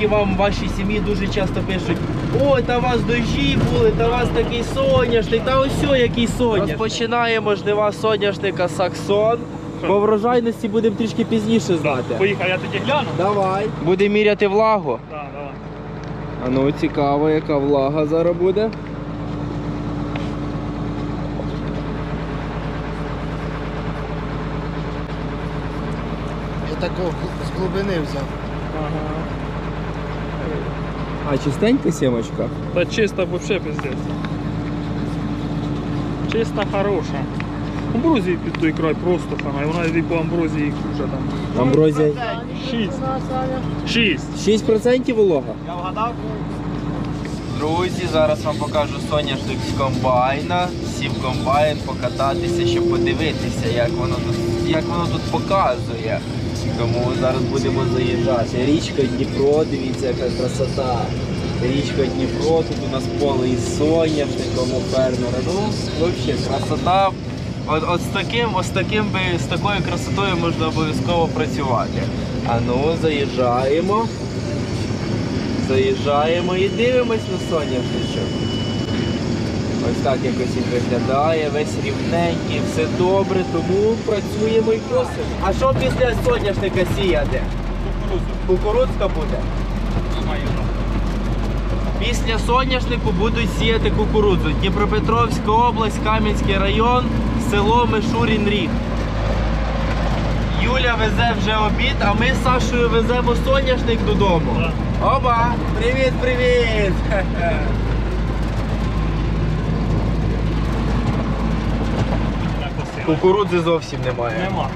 І вам в вашій сім'ї дуже часто пишуть: ой, та у вас дощі були, та у вас такий соняшник, та ось який соняшник. Розпочинаємо жнива соняшника Саксон. По врожайності будемо трішки пізніше знати. Поїхав, я тоді гляну. Давай. Будемо міряти влагу. Так, давай. А ну цікаво, яка влага зараз буде. Я такого з глибини взяв. А чистенька сімочка? Та чиста взагалі пиздець. Чиста хороша. Амброзії під той край просто хана, і вона і по амброзії вже там. Амброзія. Шість. Шість. 6% волога. Я вгадав? Друзі, зараз вам покажу соняшник з комбайна. Сів комбайн покататися, щоб подивитися, як воно тут, як воно тут показує. Тому зараз будемо заїжджати. Річка Дніпро, дивіться, яка красота. Річка Дніпро, тут у нас поле із соняшником фермера. Ну, взагалі, красота. От, от з таким, ось таким би, з такою красотою можна обов'язково працювати. А ну, заїжджаємо. Заїжджаємо і дивимось на соняшничок. Ось так якось він виглядає, весь рівненький, все добре, тому працюємо і косимо. А що після соняшника сіяти? Кукурудзка буде. Після соняшнику будуть сіяти кукурудзу. Дніпропетровська область, Кам'янський район, село Мишурін Ріг. Юля везе вже обід, а ми з Сашою веземо соняшник додому. Оба! Привіт, Кукурудзи зовсім немає. Нема.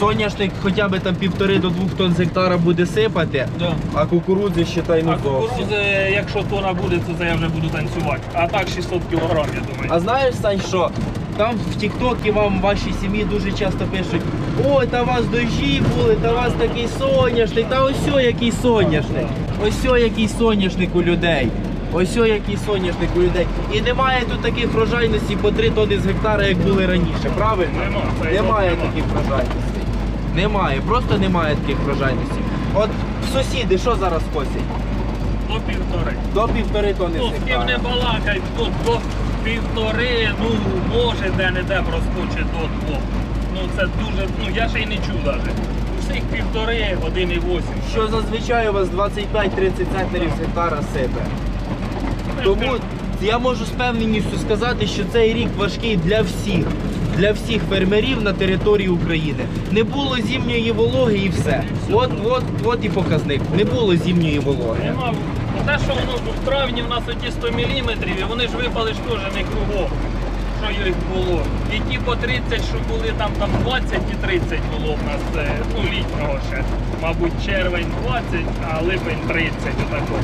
Соняшник хоча б там півтори до двох тонн з гектара буде сипати, Да. а кукурудзи ще та й А ну зовсім. кукурузи, якщо тона буде, то це я вже буду танцювати. А так 600 кг, я думаю. А знаєш, Сань, що? Там в Тіктокі вам в вашій сім'ї дуже часто пишуть: ой, та у вас дощі були, та у вас такий соняшник, та ось о, який соняшник. Ось о, який соняшник у людей. Ось о, який соняшник у людей. І немає тут таких врожайностей по 3 тонни з гектара, як були раніше, правильно? Нема, це Немає таких врожайностей. Немає, просто немає таких врожайностей. От сусіди що зараз косять? До півтори. До півтори тонни з з ким не гектара. балакай, тут до півтори, ну може де-не-де проскочить до двох. Ну це дуже, ну я ще й не чув навіть. У всіх півтори, 1,8. Що зазвичай у вас 25-30 центнерів з гектара сипе. Тому я можу з певненістю сказати, що цей рік важкий для всіх, для всіх фермерів на території України. Не було зимньої вологи і все. От, от, от і показник. Не було зимньої вологи. Нема. Ну, Те, що воно в травні в нас оті 100 мм, і вони ж випали ж теж не кругом, що їх було. І ті по 30, що були там, там 20 і 30 було в нас, е, ну літнього ще. Мабуть, червень 20, а липень 30 отако.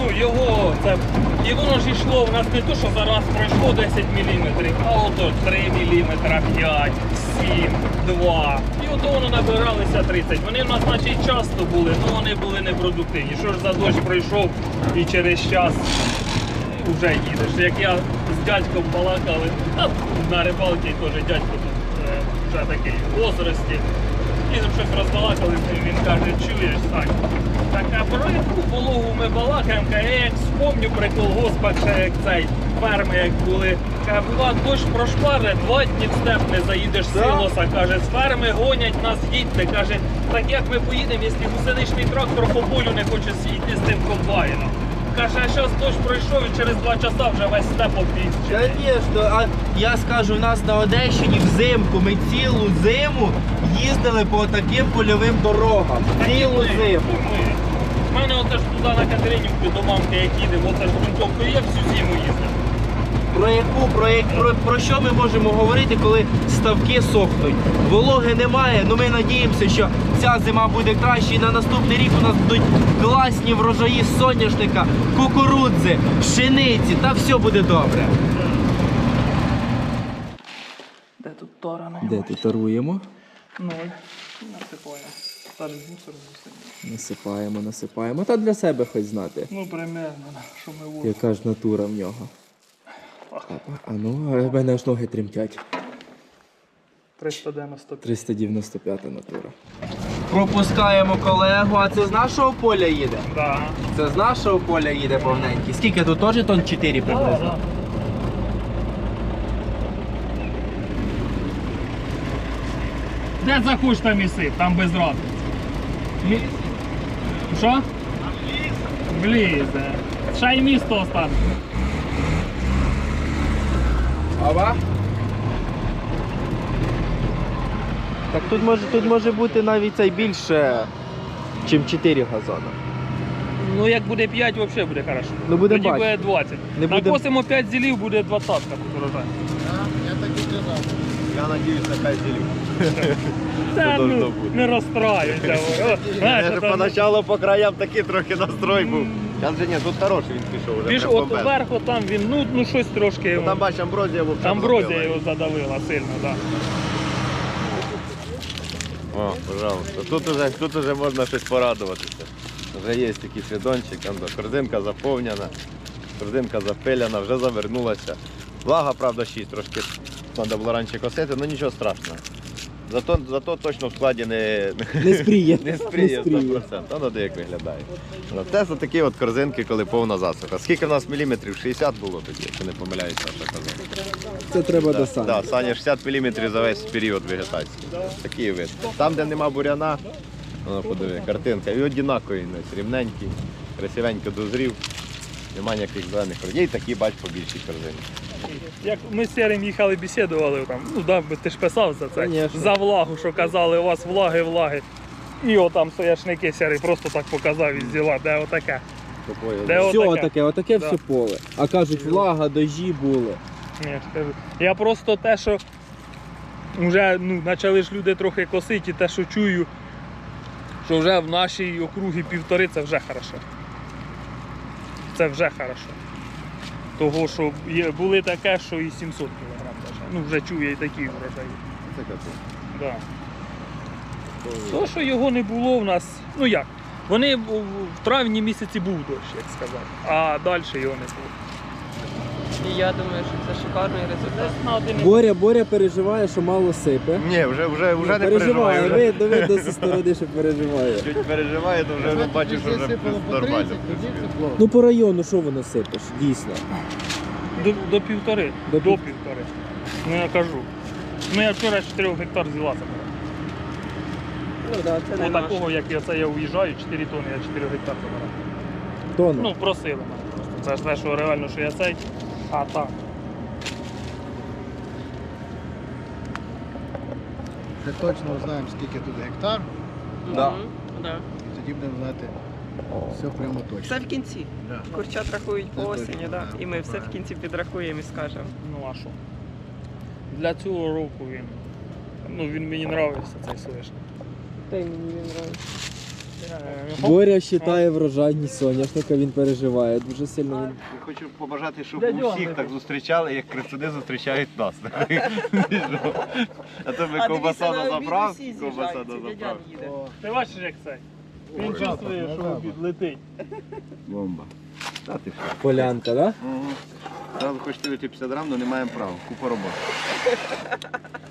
Ну його це. І воно ж йшло в нас не то, що зараз пройшло 10 мм, а ото 3 мм, 5, 7, 2. І ото воно набиралися 30. Вони в нас наче часто були, але вони були непродуктивні. Що ж за дощ пройшов і через час вже їдеш. Як я з дядьком балакали, та на рибалці теж дядько тут е, вже такий в возрасті. І щось розбалакали він каже, чуєш, Сань, так про яку вологу ми балакаємо, я як вспомню при колгоспах ще як цей, ферми як були. Каже, бува, дощ прошпаре, два дні в степ не заїдеш з силоса. Каже, з ферми гонять нас їдьте. Каже, так як ми поїдемо, якщо гусеничний трактор по полю не хоче йти з тим комбайном. Каже, а зараз дощ пройшов і через два часа вже весь степ обіцяє. Звісно, а я скажу, у нас на Одещині взимку ми цілу зиму їздили по таким польовим дорогам. Цілу зиму. У мене оце ж туди на Катеринівку до мамки, як їдемо, оце ж грунтовкою, я всю зиму їздив. Про яку про, як- про, про що ми можемо говорити, коли ставки сохнуть? Вологи немає. Ну ми надіємося, що ця зима буде краще. І на наступний рік у нас будуть класні врожаї соняшника, кукурудзи, пшениці, та все буде добре. Де тут тора Де тут таруємо? Ноль. Насипаємо. Зараз мусор висадимо. Насипаємо, насипаємо. Та для себе хоч знати, Ну, примерно, що ми возимо. яка ж натура в нього. А ну, в мене аж ноги тремтять. 395. 395 натура. Пропускаємо колегу, а це з нашого поля їде? Да. Це з нашого поля їде повненький. Скільки тут теж тонн 4 приблизно? Де захочеш там іси, там без разниці. Що? Влізе. Ще й місто остане. Ава? Так тут може, тут може бути навіть цей більше, ніж 4 газона. Ну як буде 5, взагалі буде хорошо. Ну, будемо Тоді бачити. буде 20. Не будем- Накосимо 5 зілів, буде 20 тут урожай. Я так і казав. Я надіюсь, на 5 ділів. Та должно ну, бути. не розстраюйся. О, знаєш, Я ж там- поначалу по краям такий трохи настрой був. Зараз же ні, тут хороший він пішов. вже Більш прям от вверху там він, ну, ну щось трошки. Ну, Там бач, амброзія вовка. Амброзія його задавила сильно, так. О, пожалуйста. Тут уже, тут уже можна щось порадуватися. Вже є такий свідончик, там да, корзинка заповнена, корзинка запиляна, вже завернулася. Влага, правда, 6, трошки треба було раніше косити, ну нічого страшного. Зато, зато точно в складі не, Не спріє. не спріє 100%. А ну де як виглядає. Це за такі от корзинки, коли повна засуха. Скільки в нас міліметрів? 60 було тоді, якщо не помиляюся, Саша казав. Це треба Да, до сана. да, Саня 60 мм за весь період вегетації. Такий вид. Там, де нема буряна, ну, подиви, картинка. І однаковий рівненький, красивенько дозрів. Нема ніяких зелених. Є й такі, бач, побільші корзини. Як ми з Серим їхали, бесідували там, ну да, ти ж писав за це. Конечно. За влагу, що казали, у вас влаги, влаги. І отам соняшники Серий просто так показав із діла, де отаке. Такої, Де Все отаке. таке, отаке Да. все поле. А кажуть, влага, дожі були. Ні, я ж кажу. Я просто те, що вже ну, почали ж люди трохи косити, і те, що чую, що вже в нашій округі півтори, це вже хорошо. Це вже хорошо. Того, що були таке, що і 700 кг. Ну, вже чую і такі врожаї. Це. Да. То, що його не було в нас, ну як? Вони в в травні місяці був дощ, як сказати, а далі його не було. І я думаю, що це шикарний результат. Боря, Боря переживає, що мало сипе. Ні, вже, вже, вже не переживає, видно, видно зі сторони, що переживає. Чуть переживає, то вже бачиш, що вже Сипало по 30, нормально. Ну по району що воно сипеш? Дійсно. До, до півтори. До До, півтори. Ну я кажу. Ну я вчора 4 гектар взяла. Ну да, це не По наш. такого, як я це я уїжджаю, 4 тонни, я 4 гектар забирав. Тонна. Ну, просили мене просто. Це ж те, що реально, що я цей, а так. Точно знаємо, скільки тут гектар, Да. Мгм, да. і тоді будемо знати все прямо точно. Все в кінці. Да. Курчат рахують по Це осені, да. да. і ми все в кінці підрахуємо і скажемо. Ну а що? Для цього року він. Ну він мені подобається цей соняшник. Та й мені він нравиться. Я- Боря вважає врожайність соняшника, він переживає. Дуже сильно він. Хочу побажати, щоб Дядьо, у всіх так зустрічали, як крицуни зустрічають нас. А то ми ковбаса на заправці, ковбаса на заправці. Ти бачиш, як цей? Він чувствує, що назад. обід летить. Бомба. Та ти що? Полянка, так? Хочете вийти 50 грам, але не маємо права. Купа роботи.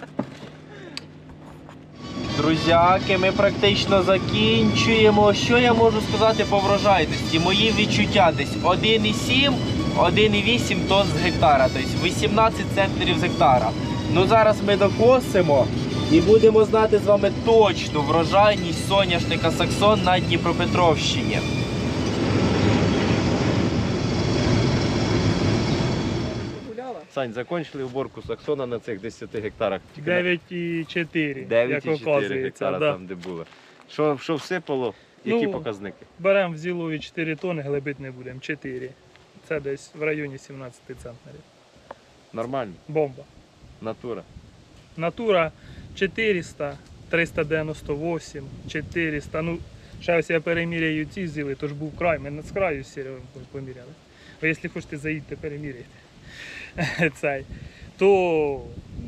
Друзяки, ми практично закінчуємо. Що я можу сказати по врожайності? Мої відчуття десь 1,7, 1,8 тонн з гектара, тобто 18 центнерів з гектара. Ну зараз ми докосимо і будемо знати з вами точну врожайність соняшника Саксон на Дніпропетровщині. Сань, закончили уборку саксона на цих 10 гектарах. 9,4, 9,4 як гектара Да. там, де було. Що, що всипало? Які Ну, показники? Беремо в зілові 4 тонни, глибити не будемо. 4. Це десь в районі 17 центнерів. Нормально. Бомба. Натура. Натура 400, 398, 400. Ну, ще ось я переміряю ці зіли, то ж був край, ми з краю Серегою поміряли. А якщо хочете, заїдьте, переміряйте. Цей. То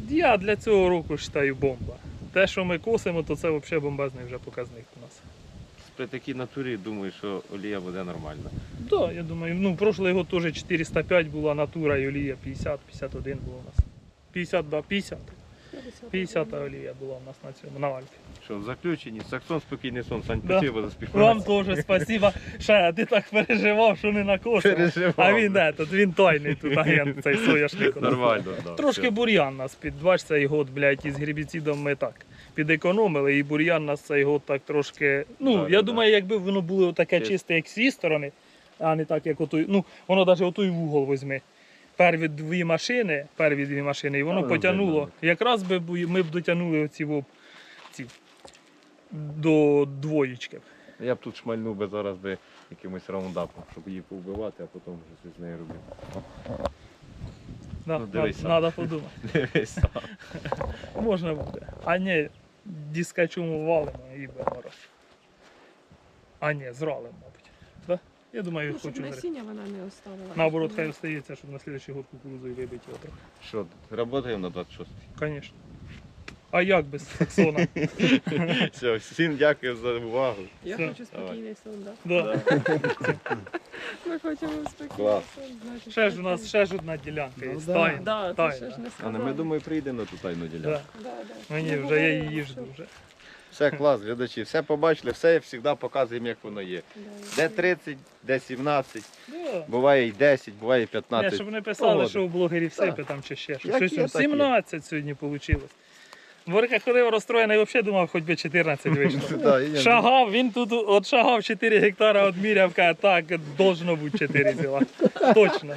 я для цього року вважаю бомба. Те, що ми косимо, то це взагалі бомбезний вже показник у нас. При такій натурі думаю, що олія буде нормальна. Так, я думаю, ну, прошлого його теж 405 була натура і олія 50, 51 було у нас. 50, да, 50. 50 олія була у нас на цьому, на Альфі. Що в заключенні, саксон спокійний сон, Сань, Да. спасибо за співпрацю. Вам теж спасибо. Ще, ти так переживав, що не на кошти. Переживав. А він не, тут він тайний тут агент, цей соняшник. Нормально, да. Трошки все. бур'ян нас під бач цей год, блядь, із гербіцидом ми так підекономили, і бур'ян нас цей год так трошки. Ну, Да, я да, думаю, якби воно було таке чисте, як з цієї сторони, а не так, як отой. Ну, воно навіть отой вугол візьми. Перві дві машини, перві дві машини, і воно Та, потягнуло. нормально. Якраз би ми б дотягнули оці воп, ці, до двоєчки. Я б тут шмальнув би зараз би якимось раундапом, щоб її повбивати, а потім вже щось з нею робити. Да, Ну, дивись сам. Треба подумати. Дивись сам. Можна буде. А ні, дискачому валимо і беремо. А ні, зралимо, мабуть. Да? Я думаю, Ну, щоб хочу зрити. насіння вона не оставила. Наоборот, хай остається, щоб на слідчий год кукурузою вибити його трохи. Що, працюємо на 26-й? Звісно. А як без саксона? Все, всім дякую за увагу. Я Все. хочу спокійний сон, да. Да. Ми хочемо спокійний Клас. сон. значить, Ще ж у нас ще ж одна ділянка є. Ну, Стайна. Да, це Тайна. ще ж не А сказали. ми думаю, прийдемо на ту тайну ділянку. Да. Да, да. Мені Ну, вже я її що- жду вже. Все клас, глядачі, все побачили, все завжди показуємо, як воно є. Де 30, де 17, буває і 10, буває і Ні, 15. щоб не писали, Погоди. що у блогерів сипе там чи ще щось. Як є, там так є. 17 сьогодні вийшло. Борка ходив розстроєний, взагалі думав, хоч би 14 вийшло. Шагав, він тут от шагав 4 гектара, одміряв, каже, так, должно бути 4 зіла. Точно.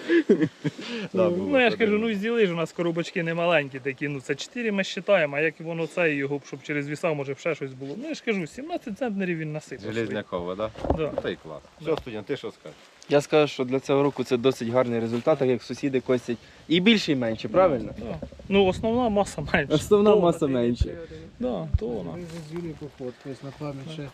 Ну я ж кажу, ну зіли ж у нас коробочки не маленькі такі, ну це 4 ми вважаємо, а як воно це його, щоб через віса, може б ще щось було. Ну я ж кажу, 17 центнерів він насипав. Железнякова? Да. Та й клас. Все, студент, ти що скажеш? Я скажу, що для цього року це досить гарний результат, так як сусіди косять і більше, і менше, правильно? Да. Ну основна маса менше. Основна маса менше. Да, то вона. З Юлією пофоткались на пам'ять ще.